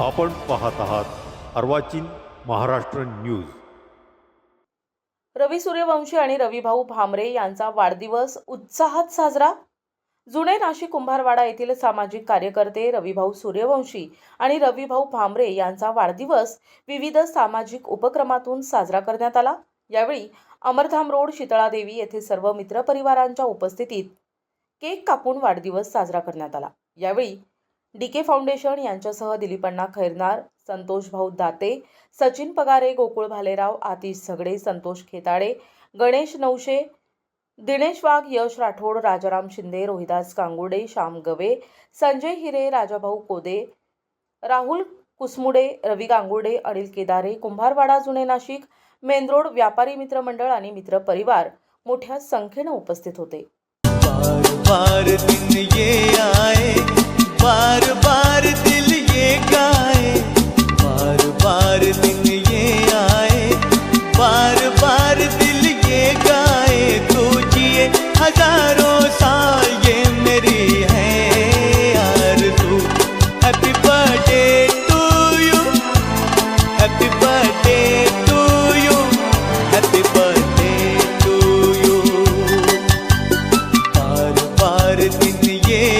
आपण पाहत आहात अर्वाचीन महाराष्ट्र न्यूज. रवी सूर्यवंशी आणि रविभाऊ भामरे यांचा वाढदिवस उत्साहात साजरा? जुने नाशिक कुंभारवाडा येथील सामाजिक कार्यकर्ते रविभाऊ सूर्यवंशी आणि रविभाऊ भामरे यांचा वाढदिवस विविध सामाजिक उपक्रमातून साजरा करण्यात आला. यावेळी अमरधाम रोड शितळादेवी येथे सर्व मित्रपरिवारांच्या उपस्थितीत केक कापून वाढदिवस साजरा करण्यात आला. यावेळी डी के फाउंडेशन यांच्यासह दिलीपण्णा खैरनार संतोष भाऊ दाते सचिन पगारे गोकुळ भालेराव आतिश झगडे संतोष खेताडे गणेश नवशे दिनेश वाघ यश राठोड राजाराम शिंदे रोहिदास कांगुडे श्याम गवे संजय हिरे राजाभाऊ कोदे राहुल कुसमुडे रवी गांगुडे अनिल केदारे कुंभारवाडा जुने नाशिक मेनरोड व्यापारी मित्र मंडळ आणि मित्र परिवार मोठ्या संख्येनं उपस्थित होते. बार बार दिन ये आए, बार बार दिल ये गाए, बार बार दिन ये आए, बार बार दिल ये गाए तो हज़ारों साल ये मेरी है आरज़ू happy birthday to you happy yeah